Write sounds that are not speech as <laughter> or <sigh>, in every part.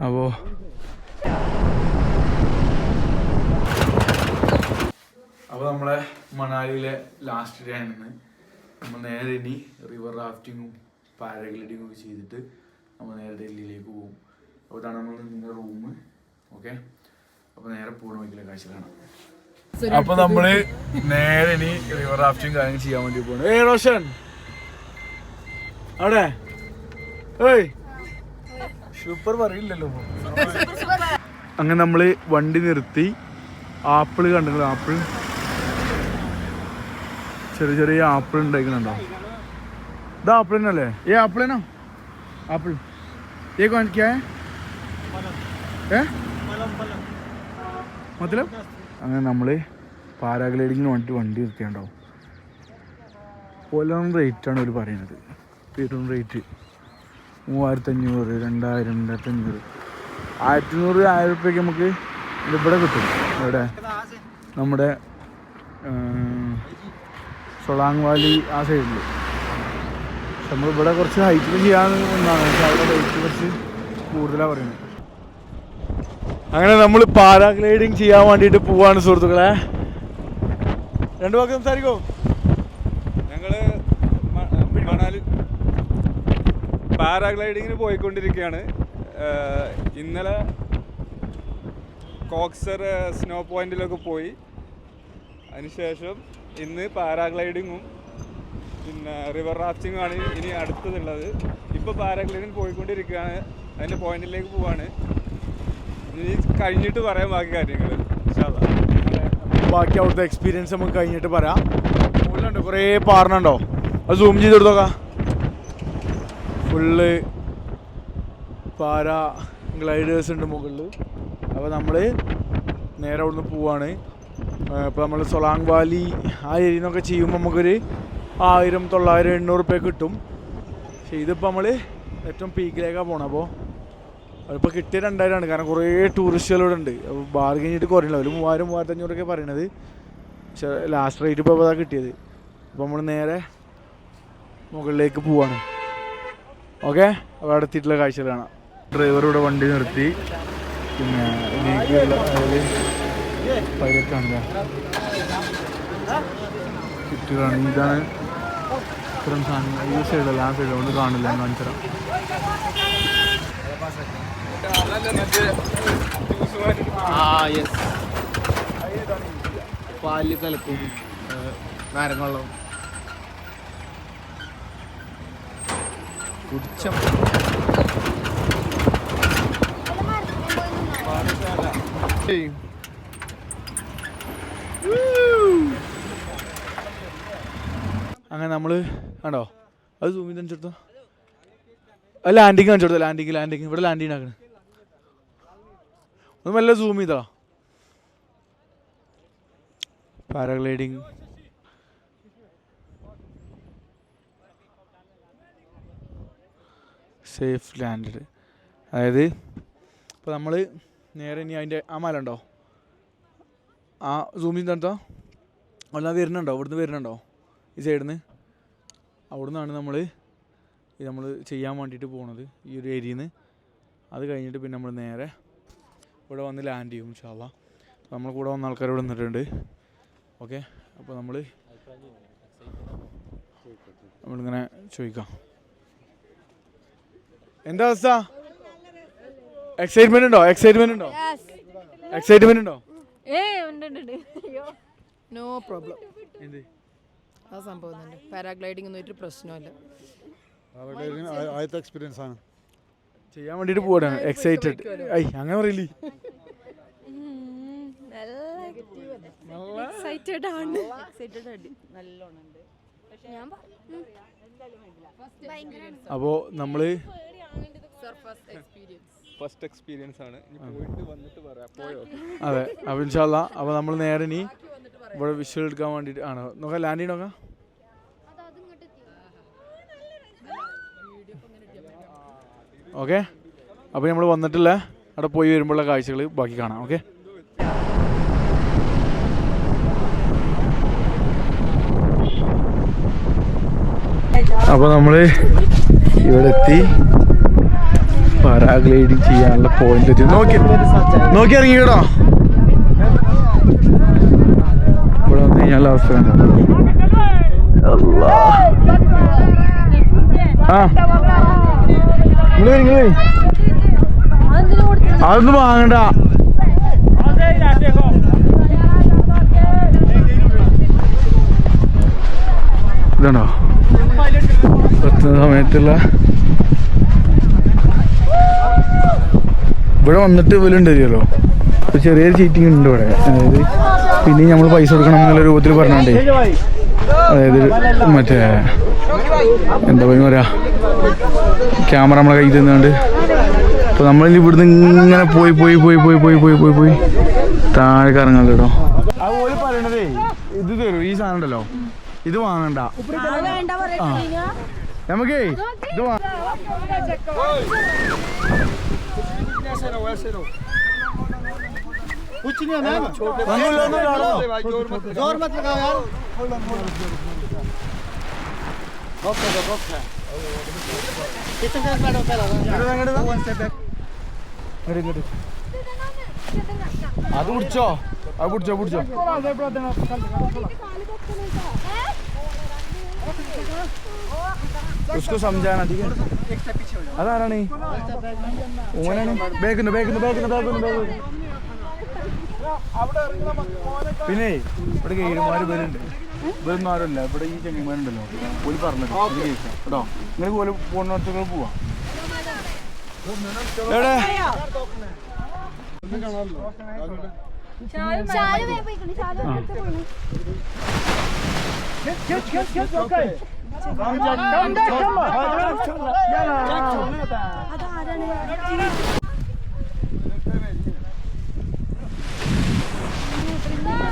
അപ്പോ അപ്പോൾ നമ്മളെ മണാലിയിലെ ലാസ്റ്റ് ഡേ ആണെന്ന് നമ്മൾ നേരെ ഇനി റിവർ റാഫ്റ്റിങ്ങും പാരഗ്ലൈഡിങ്ങും ഒക്കെ ചെയ്തിട്ട് നമ്മൾ നേരെ ഡൽഹിയിലേക്ക് പോകും. അപ്പോൾ നമ്മൾ നിങ്ങളുടെ റൂം ഓക്കെ അപ്പോൾ നേരെ പോകണമെങ്കിൽ കാഴ്ച കാണാം അപ്പൊ നമ്മൾ നേരെ ഇനി റിവർ റാഫ്റ്റിംഗ് കാര്യങ്ങൾ ചെയ്യാൻ വേണ്ടി പോണു. ഏ റോഷൻ. അവിടെ. ഏയ്. സൂപ്പർ പറയില്ലല്ലോ അങ്ങനെ നമ്മൾ വണ്ടി നിർത്തി. ആപ്പിൾ കണ്ടു ആപ്പിൾ ചെറിയ ചെറിയ ആപ്പിൾ ഉണ്ടായിക്കണുണ്ടോ? ഇത് ആപ്പിൾ തന്നെ ഏ ആപ്പിൾ തന്നെ? ആപ്പിൾ ഏ കോണിക്കേ? ഏ? മതിലോ അങ്ങനെ നമ്മൾ പാരാഗ്ലൈഡിങ്ങിന് വേണ്ടി വണ്ടി നിർത്തിയുണ്ടാവും കൊല്ലം റേറ്റാണ് അവർ പറയുന്നത്. പെരും റേറ്റ് മൂവായിരത്തി അഞ്ഞൂറ് രണ്ടായിരം രണ്ടായിരത്തി അഞ്ഞൂറ് ആയിരത്തി നൂറ് ആയിരം റുപ്യക്ക് നമുക്ക് ഇവിടെ കിട്ടും. ഇവിടെ നമ്മുടെ സൊളാങ് വാലി ആ സൈഡിൽ നമ്മൾ ഇവിടെ കുറച്ച് ഹൈറ്റിൽ ചെയ്യാൻ ഒന്നാണ്. പക്ഷെ അവിടെ റേറ്റ് കുറച്ച് കൂടുതലാണ് പറയുന്നത്. അങ്ങനെ നമ്മൾ പാരാഗ്ലൈഡിങ് ചെയ്യാൻ വേണ്ടിയിട്ട് പോവാണ് സുഹൃത്തുക്കളെ. രണ്ടു വാക്ക് സംസാരിക്കോ? ഞങ്ങൾ മണാലി പാരാഗ്ലൈഡിങ്ങിന് പോയിക്കൊണ്ടിരിക്കുകയാണ്. ഇന്നലെ കോക്സർ സ്നോ പോയിന്റിലൊക്കെ പോയി. അതിനുശേഷം ഇന്ന് പാരാഗ്ലൈഡിങ്ങും പിന്നെ റിവർ റാഫ്റ്റിംഗും ആണ് ഇനി അടുത്തതുള്ളത്. ഇപ്പോൾ പാരാഗ്ലൈഡിങ് പോയിക്കൊണ്ടിരിക്കുകയാണ്. അതിന്റെ പോയിന്റിലേക്ക് പോവാണ്. കഴിഞ്ഞിട്ട് പറയാം ബാക്കി കാര്യങ്ങൾ ബാക്കി അവിടുത്തെ എക്സ്പീരിയൻസ് നമുക്ക് കഴിഞ്ഞിട്ട് പറയാം. മുകളിലുണ്ട് കുറേ പാറണുണ്ടോ അത് സൂം ചെയ്ത് കൊടുത്തോക്കാം ഫുള്ള് പാര ഗ്ലൈഡേഴ്സ് ഉണ്ട് മുകളിൽ അപ്പോൾ നമ്മൾ നേരെ അവിടുന്ന് പോവാണ്. ഇപ്പോൾ നമ്മൾ സൊലാങ് വാലി ആ ഏരിയ നിന്നൊക്കെ ചെയ്യുമ്പോൾ നമുക്കൊരു ആയിരം തൊള്ളായിരം എണ്ണൂറ് റുപ്യ കിട്ടും. പക്ഷേ ഇതിപ്പോൾ നമ്മൾ ഏറ്റവും പീക്കിലേക്കാണ് പോകണം അപ്പോൾ അതിപ്പോൾ കിട്ടിയ രണ്ടായിരമാണ് കാരണം കുറേ ടൂറിസ്റ്റുകളിവിടെ ഉണ്ട് ബാർഗൻ ചെയ്തിട്ട് കുറയില്ല ഒരു മൂവായിരം മൂവായിരത്തി അഞ്ഞൂറൊക്കെ പറയണത്. പക്ഷെ ലാസ്റ്റ് റേറ്റ് ഇപ്പോൾ അതാണ് കിട്ടിയത്. അപ്പോൾ നമ്മൾ നേരെ മുകളിലേക്ക് പോവാണ്. ഓക്കെ? അവിടെ എത്തിയിട്ടുള്ള കാഴ്ചകൾ കാണാം. ഡ്രൈവർ ഇവിടെ വണ്ടി നിർത്തി. പിന്നെ അതായത് പൈലറ്റാണ് ഇതാണ് ഇത്തരം സാധനങ്ങൾ. ഈ സൈഡല്ല ആ സൈഡ് കൊണ്ട് കാണില്ല. കാണിച്ചു തരാം ആ യെസ് പാൽ കലക്കും. നാരങ്ങളും കുടിച്ച അങ്ങനെ നമ്മൾ കണ്ടോ അത് അത് ലാൻഡിങ് കാണിച്ചെടുത്തോ ലാൻഡിങ് ലാൻഡിങ് ഇവിടെ ലാൻഡിങ് ആക്കണേ ഒന്ന് നല്ല സൂം ചെയ്തോ. പാരാഗ്ലൈഡിങ് സേഫ് ലാൻഡ് അതായത് ഇപ്പോൾ നമ്മൾ നേരെ ഇനി അതിന്റെ ആ മല ഉണ്ടോ? ആ സൂം ചെയ്ത് അവിടെ വരുന്നുണ്ടോ? ഇവിടുന്ന് വരുന്നുണ്ടോ? ഈ സൈഡിൽ നിന്ന് അവിടെ നിന്നാണ് നമ്മൾ നമ്മൾ ചെയ്യാൻ വേണ്ടിയിട്ട് പോണത് ഈ ഒരു ഏരിയയിൽ നിന്ന് അത് കഴിഞ്ഞിട്ട് പിന്നെ നമ്മൾ നേരെ ഇവിടെ വന്ന് ലാൻഡ് ചെയ്യും ഇൻഷാല്ല നമ്മൾ കൂടെ വന്ന ആൾക്കാർ ഇവിടെ നിന്നിട്ടുണ്ട്. ഓക്കെ അപ്പോൾ നമ്മൾ നമ്മളിങ്ങനെ ചോദിക്കാം. എന്താ അവസ്ഥ? എക്സൈറ്റ്മെന്റ് ഉണ്ടോ? എക്സൈറ്റ്മെന്റ് ഉണ്ടോ? എക്സൈറ്റ്മെന്റ് ഉണ്ടോ? നോ പ്രോബ്ലം എന്ത്? ആ സംഭവം പാരാഗ്ലൈഡിംഗ് ഒന്നും ഒരു പ്രശ്നമല്ല ആദ്യത്തെ എക്സ്പീരിയൻസ് ആണ്. ചെയ്യാൻ വേണ്ടിട്ട് പോവാണ്. എക്സൈറ്റഡ് ഐ അങ്ങനെ പറയില്ലേ? എക്സൈറ്റഡ് ആണ്. എക്സൈറ്റഡ് ആണ് ഞാൻ പ- ഉം. ഭയങ്കരാണ്. അപ്പോൾ നമ്മൾ ഫസ്റ്റ് എക്സ്പീരിയൻസ് ആണ്. അതെ അപ്പൊ ഇൻഷാല്ല അപ്പോൾ നമ്മൾ നേരെ ഇനി ഇവിടെ വിഷ്വൽ എടുക്കാൻ വേണ്ടിട്ട് ആണ്. നോക്കാം ലാൻഡ് ചെയ്യ് ഓക്കെ? അപ്പോൾ നമ്മൾ വന്നിട്ടില്ല. അവിടെ പോയി വരുമ്പോഴുള്ള കാഴ്ചകൾ ബാക്കി കാണാം. ഓക്കെ? അപ്പോൾ നമ്മൾ ഇവിടെ എത്തി. പാരാഗ്ലൈഡിങ് ചെയ്യാനുള്ള പോയിന്റ് നോക്കി. നോക്കി ഇറങ്ങി കേട്ടോ ഇവിടെ വന്നു കഴിഞ്ഞാൽ അവസ്ഥ? ആ ഇങ്ങൾ വരി, ഇങ്ങൾ വരി. അതൊന്നും വാങ്ങണ്ട. ഇതാണോ? എത്തുന്ന സമയത്തുള്ള ഇവിടെ വന്നിട്ട് ഇവലുണ്ട് തരുമല്ലോ ചെറിയൊരു ചീറ്റിംഗ് ഉണ്ട് ഇവിടെ. അതായത് പിന്നെ നമ്മൾ പൈസ കൊടുക്കണം എന്നുള്ള രൂപത്തിൽ പറഞ്ഞോണ്ടേ. അതായത് മറ്റേ എന്താ പറയുക പറയാ ക്യാമറ നമ്മളെ കയ്യിൽ തന്നുകൊണ്ട് അപ്പോൾ നമ്മൾ ഇവിടുന്ന് ഇങ്ങനെ പോയി പോയി പോയി പോയി പോയി പോയി പോയി പോയി താഴെ കറങ്ങാൻ കേട്ടോ അതുപോലെ പറയണതേ ഇത് തരും ഈ സാധനം ഉണ്ടല്ലോ ഇത് വാങ്ങണ്ട ആ. നമുക്കേ ഇത് कुछ नहीं मैम। ज़ोर मत लगाओ यार। बैठो वन स्टेप बैक उठ जाओ उठ जाओ उठ जाओ। उसको समझाना ठीक है? अरे नहीं। Bag bag bag bag bag പിന്നെ ഇവിടെ ഗൈഡുമാര് വരുന്നുണ്ട് ഇവരൊന്നും ആരുമില്ല ഇവിടെ ഈ ചെങ്ങന്മാരുണ്ടല്ലോ. ഒരു പറഞ്ഞത് ഇത് കേൾക്കാം കേട്ടോ? നിങ്ങൾക്ക് പോലെ പോകുന്നിടത്തേക്ക് പോവാം. എവിടെ?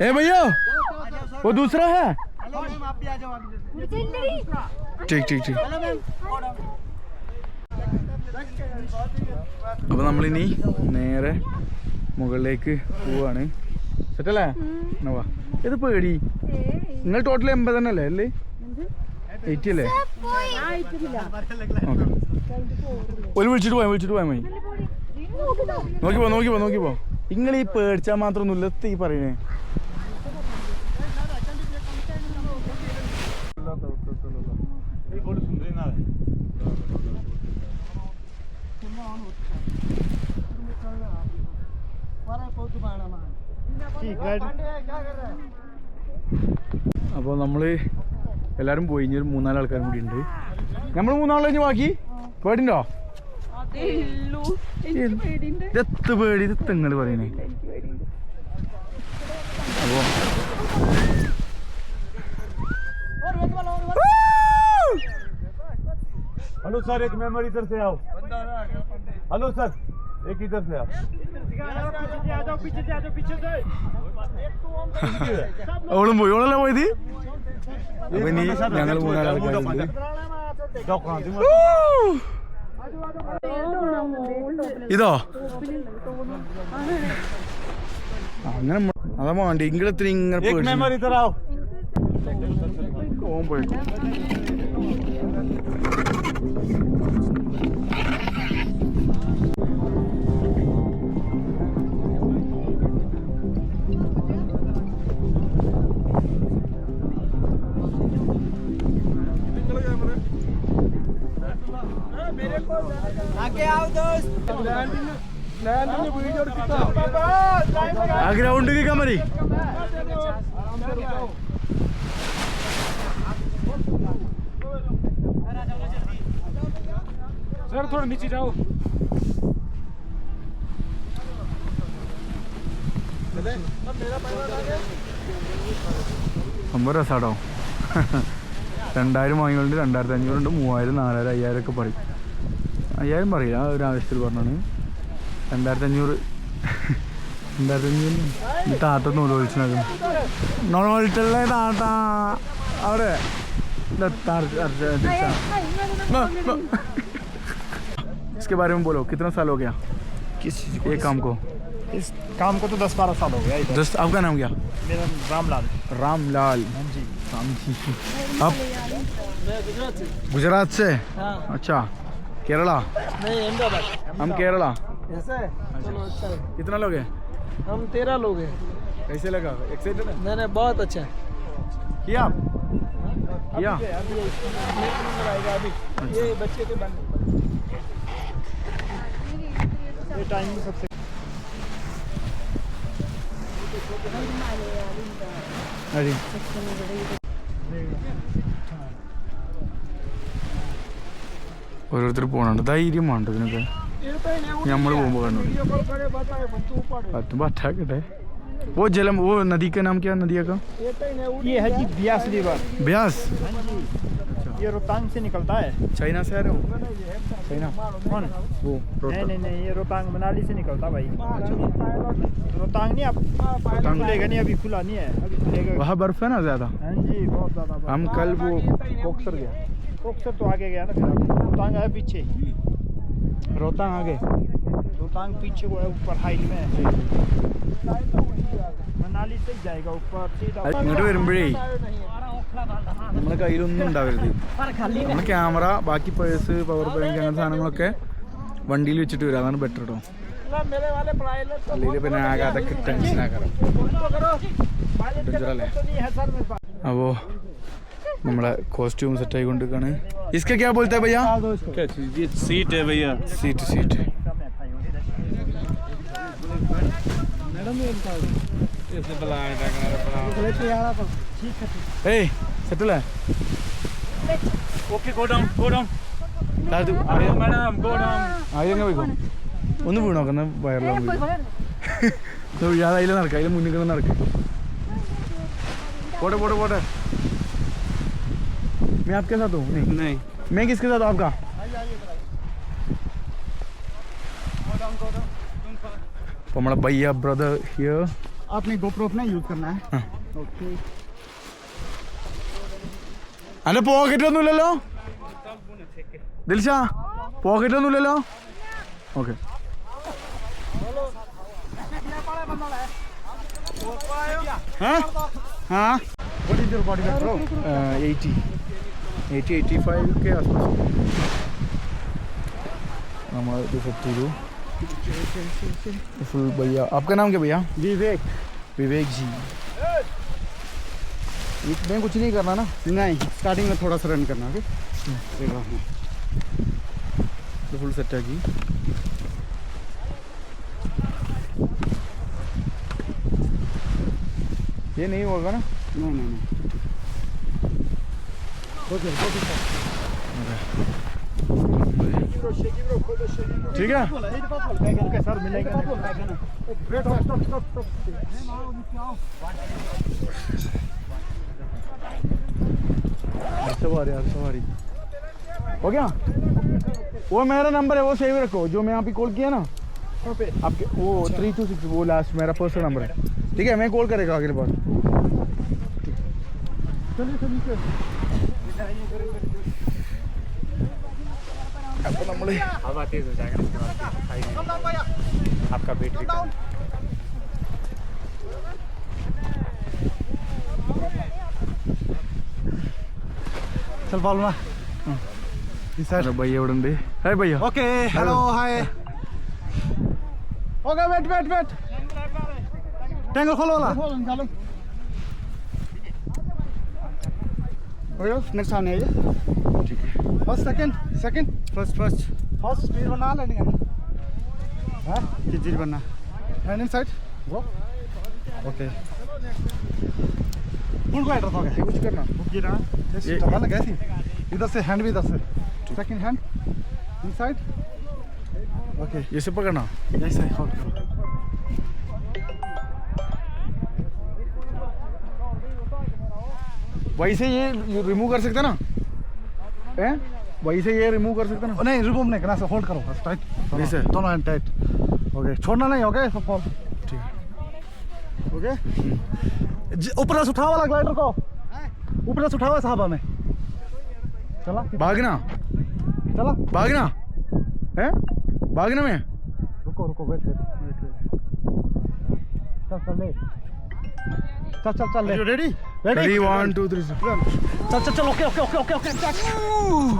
ए भैया वो दूसरा है ठीक ठीक ठीक അപ്പൊ നമ്മളിനി നേരെ മുകളിലേക്ക് പോവാണ് സെറ്റല്ലേ എന്നാ വാ. ഇത് പേടി നിങ്ങൾ ടോട്ടൽ എൺപത് തന്നെ അല്ലേ അല്ലേ എയ്റ്റി അല്ലേ ഓക്കെ ഒരു വിളിച്ചിട്ട് പോയാൽ വിളിച്ചിട്ട് പോയാൽ മതി നോക്കി പോ നോക്കി പോ നോക്കി പോ നിങ്ങൾ ഈ പേടിച്ചാൽ മാത്രമൊന്നുമില്ല എത്തി പറയണേ. അപ്പോൾ നമ്മൾ എല്ലാവരും പോയി ഇനി ഒരു മൂന്നാൽ ആൾക്കാരും കൂടി ഉണ്ട്. നമ്മൾ മൂന്നാൾ ബാക്കി? പേടിണ്ടോ? ഇതെത്ത് പേടി ഇത് നിങ്ങൾ പറയണേ അപ്പോ हेलो सर एक मेंबर इधर से आओ हेलो सर एक इधर से आओ അവളും പോയി അവളല്ലേ പോയത് അപ്പൊ ഇനി ഞങ്ങൾ മൂന്നാല് ആൾക്കാരുണ്ട് ഇതോ? അങ്ങനെ അതാ വേണ്ടി ഇങ്ങനെ ഇങ്ങനെ एक ആ ഗ്രൗണ്ട് കേൾക്കാൻ മതി सर थोड़ा नीचे जाओ സംഭവം രസാട്ടോ <laughs> രണ്ടായിരം വാങ്ങിക്കൊണ്ട് രണ്ടായിരത്തി അഞ്ഞൂറുണ്ട് മൂവായിരം നാലായിരം അയ്യായിരം ഒക്കെ പറയും അയ്യായിരം പറയില്ല ആ ഒരു ആവശ്യത്തിൽ പറഞ്ഞാണ് രണ്ടായിരത്തി അഞ്ഞൂറ് രണ്ടായിരത്തി അഞ്ഞൂറ് താത്ത നൂല് വിളിച്ചിട്ടുണ്ടായിരുന്നു നോളോളിട്ടുള്ള താത്ത അവിടെ ഇതാ താത്ത അടുത്ത ദിശ. ब- ब- इसके बारे में बोलो कितना साल हो गया किस चीज ये काम को इस काम को तो दस बारह साल हो गया इधर दोस्त आपका नाम क्या मेरा रामलाल रामलाल हाँ जी राम जी आप गुजरात से अच्छा केरला नहीं अहमदाबाद हम केरला ऐसा है? चलो अच्छा है। कितना लोग हैं? हम तेरह लोग हैं। कैसे लगा? एक्साइटेड है? नहीं नहीं बहुत अच्छा है। किया आप? किया? अभी ये बच्चे के ये टाइम सबसे അടി ഓരോരുത്തർ പോണുണ്ട് ധൈര്യം വേണ്ട ഇതിനൊക്കെ നമ്മൾ പോകുമ്പോൾ കണ്ടു പറ്റും പറ്റാക്കട്ടെ वो जलम वो नदी का नाम क्या नदिया का ये है जी ब्यास रिवर ब्यास ये रोहतांग से निकलता है चाइना से आ रहे हो चाइना कौन वो नहीं नहीं नहीं ये रोहतांग मनाली से निकलता भाई रोहतांग नहीं अब रोहतांग। खुलेगा नहीं अभी खुला नहीं है अभी खुलेगा वहाँ बर्फ है ना ज्यादा हाँ जी बहुत ज्यादा बर्फ। हम कल वो कोकसर गया कोकसर तो आगे गया ना फिर अब रोहतांग है पीछे रोहतांग आगे रोहतांग पीछे को है ऊपर हाइट में है मनाली से ही जाएगा ऊपर सीधा ഇങ്ങോട്ട് വരുമ്പോഴേ നമ്മുടെ കയ്യിലൊന്നും ഉണ്ടാവരുത് നമ്മുടെ ക്യാമറ ബാക്കി പേഴ്സ് പവർ ബാങ്ക് അങ്ങനത്തെ സാധനങ്ങളൊക്കെ വണ്ടിയിൽ വെച്ചിട്ട് വരും അതാണ് ബെറ്റർ കേട്ടോ അല്ലെങ്കിൽ പിന്നെ ആകെ അതൊക്കെ ടെൻഷൻ ആക്കാറ് ഡേഞ്ചറല്ലേ അപ്പോൾ നമ്മളെ കോസ്റ്റ്യൂം സെറ്റ് ആയിക്കൊണ്ടിരിക്കുകയാണ് ഇസ്ക ക്യാ ബോൾത്തെ ഭയ്യ ये सीट है भैया സീറ്റ് സീറ്റ് ഏയ് സെറ്റല്ലേ okay go down go down madam go down ആയിരങ്ങ പോയിക്കോ ഒന്ന് വീണ് നോക്കുന്ന വയറിലാവും വീഴാതെ അതിൽ നടക്കുക അതിൽ മുന്നിൽ കിടന്ന് നടക്കുക പോട്ടെ പോട്ടെ പോട്ടെ मैं आपके साथ हूँ नहीं नहीं मैं किसके साथ हूँ आपका അപ്പോൾ നമ്മളെ ഭയ്യ ബ്രദർ ഹിയർ आपने गोप्रो अपना यूज करना है हाँ। ओके അന്റെ പോക്കറ്റ് ഒന്നുമില്ലല്ലോ ദിൽഷ പോക്കറ്റ് ഒന്നുമില്ലല്ലോ ഓക്കെ हाँ what is your body weight bro eighty eighty five के आसपास। हमारे तो सब गुरु फुल भैया आपका नाम क्या भैया? विवेक। विवेक जी। इसमें कुछ नहीं करना ना। नहीं स्टार्टिंग में थोड़ा सा रन करना तो फुल सेट है जी। ये नहीं होगा ना? नहीं नहीं नहीं। ठीक है? सवारी सवारी हो गया वो मेरा नंबर है, वो सेव रखो। जो मैं यहाँ पे कॉल किया ना, आपके, वो थ्री टू सिक्स वो लास्ट मेरा पर्सनल नंबर है। ठीक है, मैं कॉल करेगा अगले बार। അപ്പോൾ നമ്മൾ आपका बैटरी चल बोलना ഭയ്യ ഇവിടെ ഉണ്ട് hi ഭയ്യ okay hello hi okay wait wait wait tangle खोलो वाला निकालो ओयो नेक्स्ट सामने आइए ठीक है first second second first first first speed बना लैंडिंग है हां किस चीज बनना हैंड इन साइड वो ओके फुल को एड्रेस हो गया कुछ करना ये रहा ये- ये डबल लगा थी इधर से हैंड भी इधर से सेकंड हैंड इनसाइड ओके ये से पकड़ना ऐसे होल्ड करो वैसे ये रिमूव कर सकते ना? हैं? वहीं से ये रिमूव कर सकते ना? नहीं रिमूव नहीं करना होल्ड करो टाइट वैसे? दोनों हैंड टाइट ओके छोड़ना नहीं ओके सब फॉल ठीक है। ओके ऊपर से उठाओ वाला ग्लाइडर को। ऊपर से उठाओ साहब हमें। चला। भागना। चला। भागना। हैं? भागना में। रुको रुको वेट वेट वेट चल चल ले। चल चल चल ले। Ready ready one two three चल चल चल okay okay okay okay okay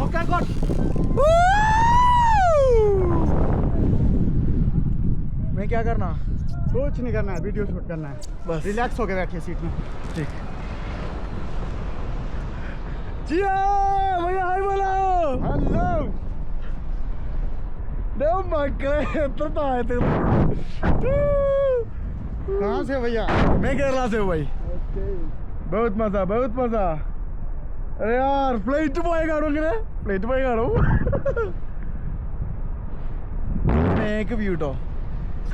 okay god मैं क्या करना? कुछ नहीं करना है वीडियो शूट करना है। बस। रिलैक्स होके बैठिए सीट में। ठीक। जिया भैया हाय बोलो। हेलो देव मक्के तो तो आए थे। कहाँ से भैया मैं केरला से हूँ भाई बहुत मजा बहुत मजा अरे यार ഫ്ലൈറ്റ് പോയ കാണും ഇങ്ങനെ ഫ്ലൈറ്റ് പോയ കാണും മേക്ക് വ്യൂ കേട്ടോ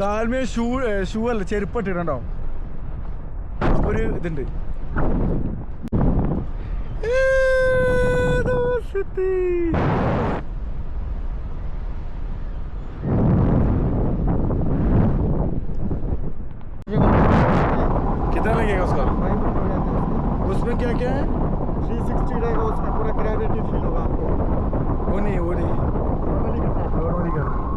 കാൽമേ ഷൂ ഷൂ അല്ല ചെരുപ്പ് ഇട്ടിട്ടുണ്ടോ അപ്പൊ ഒരു ഇതുണ്ട് ഏ, ദോസ്തി. कितना लगेगा उसका? उसमें क्या क्या है थ्री सिक्सटी रहेगा उसमें पूरा ग्रेविटी फील होगा आपको। वो नहीं वो नहीं नॉर्मली करता है नॉर्मली कर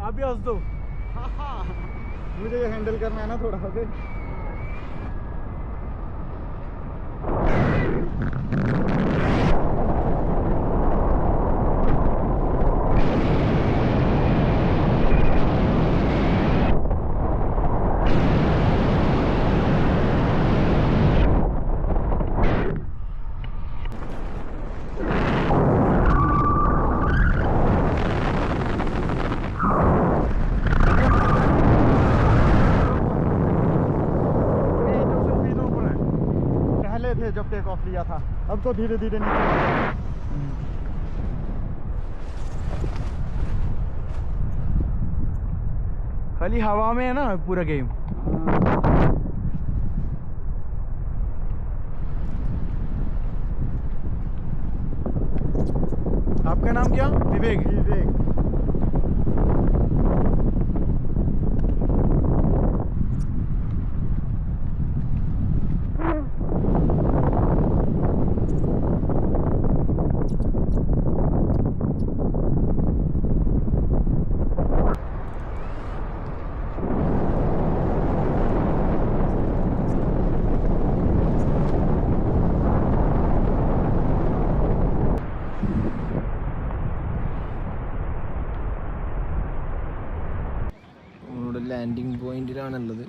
आप भी हंस दो मुझे ये हैंडल करना है ना थोड़ा ओके पहले थे जब टेक ऑफ़ लिया था अब तो धीरे धीरे नीचे खाली हवा में है ना पूरा गेम आपका नाम क्या? विवेक। विवेक। പോയിന്റിലാണുള്ളത്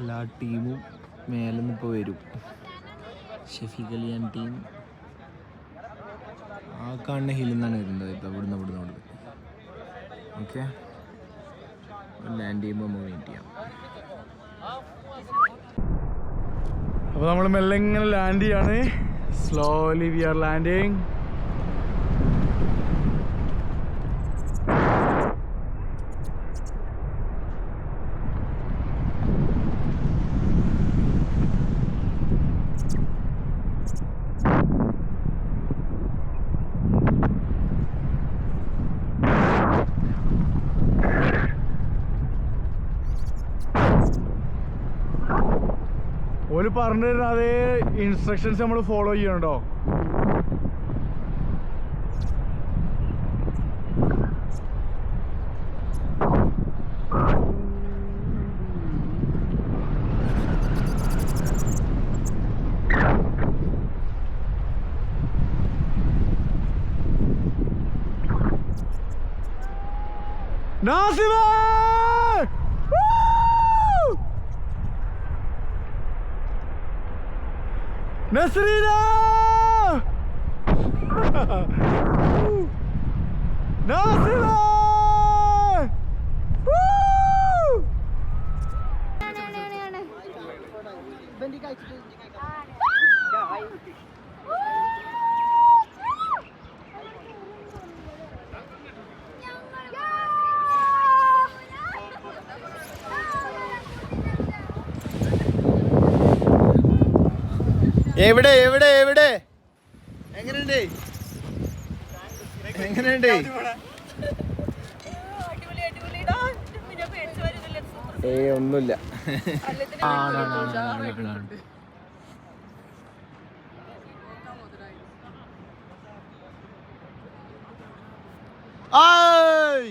എല്ലാ ടീമും മേലെ നിന്ന് ഇപ്പോൾ വരും. ഷെഫീഖ് അലിയാൻ ടീം. ആ കാണുന്ന ഹില്ലിൽ നിന്നാണ് വരുന്നത് ഇത് നിന്ന് അവിടുന്ന് അവിടുന്ന്. ഓക്കെ ലാൻഡ് ചെയ്യുമ്പോൾ നമുക്ക് വെയിറ്റ് ചെയ്യാം അപ്പോൾ നമ്മൾ മെല്ലെ ഇങ്ങനെ ലാൻഡ് ചെയ്യാണ്. സ്ലോലി വി ആർ ലാൻഡിങ് ഓൽ പറഞ്ഞു തരുന്ന അതേ ഇൻസ്ട്രക്ഷൻസ് നമ്മൾ ഫോളോ ചെയ്യണ്ടോ നാസിമേ! നസ്രീന! നസ്രീന! ബന്ധിക്കായിട്ട് എവിടെ എവിടെ എവിടെ? എങ്ങനെയുണ്ട്? എങ്ങനെയുണ്ട്? ഏ ഒന്നുമില്ല. ആയ്!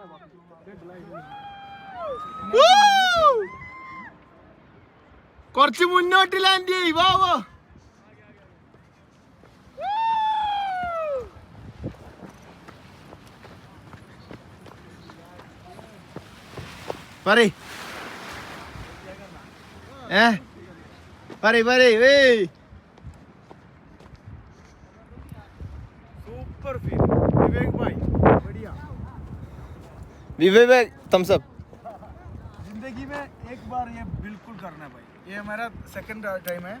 കുറച്ച് മുന്നോട്ട് ലാൻഡ് ചെയ്യ് വാ വാ. പറയ്. ഏ? പറയ് പറയ്. ഏയ്. विवेक थम्स अप ज़िंदगी में एक बार ये बिल्कुल करना है भाई। ये हमारा सेकंड टाइम है।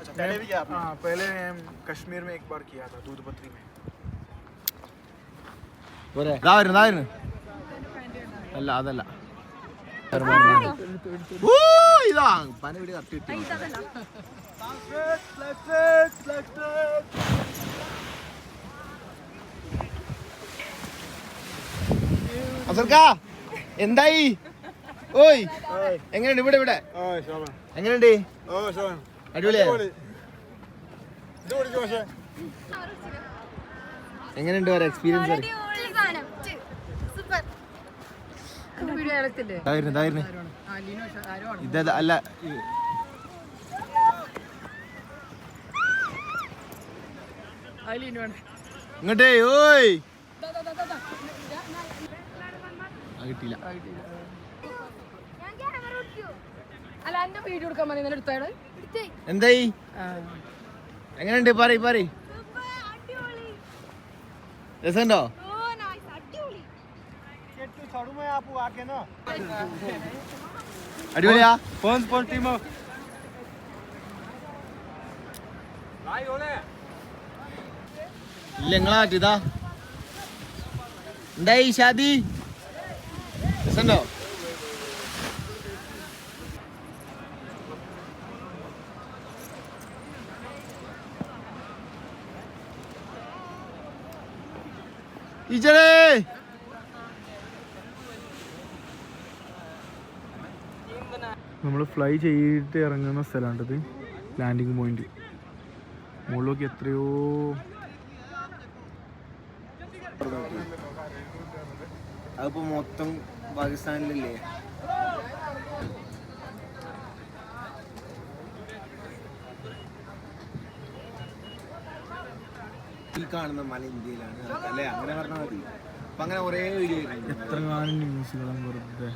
अच्छा पहले भी किया आपने? हाँ पहले हम कश्मीर में एक बार किया था दूध पत्री में दावर दावर ಅಲ್ಲ ಅದಲ್ಲ ಇದಾ ಪಾನಿ ಬಿಡಿ ಅಟ್ಟಿಟ್ಟು അസർക്കാ എന്തായി? ഓയ് എങ്ങനെയുണ്ട് ഇവിടെ ഇവിടെ? എങ്ങനെയുണ്ട്? അടിപൊളിയായോ എങ്ങനെയുണ്ട് ഒരു എക്സ്പീരിയൻസ് അല്ല ഇങ്ങോട്ടേ ഓയ്. കിട്ടിയില്ല അല്ല എന്റെ വീഡിയോ എടുക്കാൻ മതി ഇന്നലെ എന്തായി? എങ്ങനെയുണ്ട്? പറ പറ രസമുണ്ടോ? അടിപൊളിയാ? ഇല്ല നിങ്ങളാ പറ്റിയതാ എന്തായി ഷാദി? രസമുണ്ടോ ടീച്ചറേ! നമ്മൾ ഫ്ലൈ ചെയ്തിട്ട് ഇറങ്ങുന്ന സ്ഥലമാണിത് ലാൻഡിങ് പോയിന്റ് മുകളിലേക്ക് എത്രയോ അതിപ്പോ മൊത്തം പാകിസ്ഥാനിലല്ലേ ഈ കാണുന്ന മല ഇന്ത്യയിലാണ് അല്ലേ അങ്ങനെ പറഞ്ഞാൽ മതി അപ്പൊ അങ്ങനെ ഒരേ വീഡിയോ എത്ര കാലം ന്യൂസുകളും വെറുതെ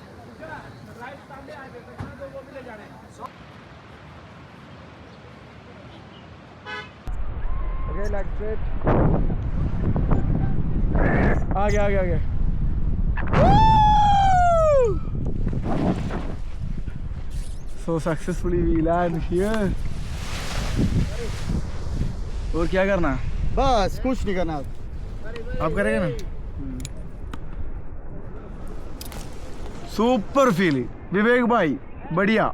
Okay, like straight. आगे आगे आगे So successfully we land here. और क्या करना? बस कुछ नहीं करना। आप करेंगे ना? सुपर फील विवेक भाई बढ़िया।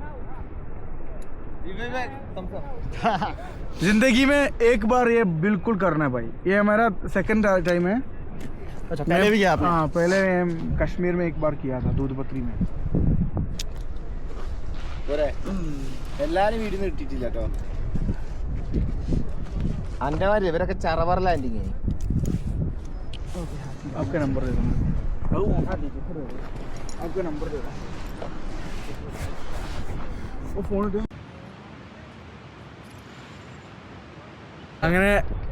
<laughs> ज़िंदगी में एक बार ये बिल्कुल करना है भाई। ये हमारा सेकंड टाइम है। अच्छा पहले भी किया आपने? हाँ पहले कश्मीर में एक बार किया था दूध पत्री में। പോരെ എല്ലാരും വീട്ടിൽ നിന്ന് ഇട്ടിട്ടില്ല കേട്ടോ അന്റെ മാതിരി ഇവരൊക്കെ ചറവർ ലാൻഡിങ് आपका नंबर दे दूँगा आपका नंबर दे दो वो फोन दे അങ്ങനെ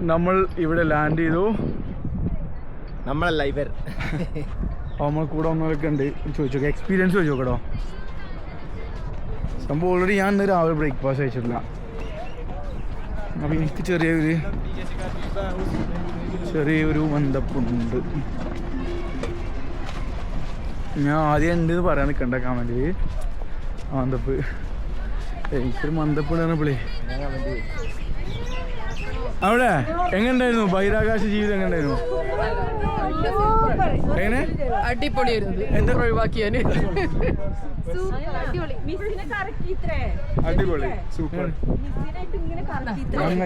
നമ്മൾ ഇവിടെ ലാൻഡ് ചെയ്തു നമ്മളല്ല ഇവർ അപ്പോൾ നമ്മൾ കൂടെ വന്നവരൊക്കെ ഉണ്ട് ചോദിച്ചു എക്സ്പീരിയൻസ് ചോദിച്ചു നോക്കട്ടോ സംഭവം ഓൾറെഡി ഞാൻ ഇന്ന് രാവിലെ ബ്രേക്ക്ഫാസ്റ്റ് കഴിച്ചിട്ടില്ല. അപ്പം എനിക്ക് ചെറിയൊരു ചെറിയൊരു മന്ദപ്പുണ്ട് ഞാൻ ആദ്യം ഉണ്ട് എന്ന് പറയാൻ നിൽക്കണ്ട കമന്റിൽ മന്ദപ്പ് എനിക്കൊരു മന്ദപ്പ് പറഞ്ഞപ്പോളേ. അവിടെ? എങ്ങനെയുണ്ടായിരുന്നു? ബഹിരാകാശ ജീവിതം എങ്ങനെയുണ്ടായിരുന്നു? എങ്ങനെ? അടിപൊളിയായിരുന്നു. എന്താ? ഒഴിവാക്കിയാന് അടിപൊളി. മിസ്സിനെ കറക്കിത്രേ അടിപൊളി. സൂപ്പർ.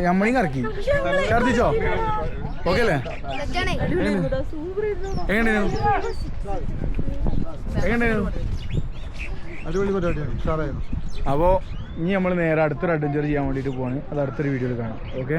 നമ്മളെയും കറക്കി ഛർദിച്ചോ? ഓക്കെ അല്ലേ? എങ്ങനെയായിരുന്നു എങ്ങനെയായിരുന്നു അടിപൊളി പരിപാടിയാണ്. ഉഷാറായിരുന്നു. അപ്പോൾ ഇനി നമ്മൾ നേരെ അടുത്തൊരു അഡ്വഞ്ചർ ചെയ്യാൻ വേണ്ടിയിട്ട് പോവാണ്. അത് അടുത്തൊരു വീഡിയോയിൽ കാണാം. ഓക്കെ?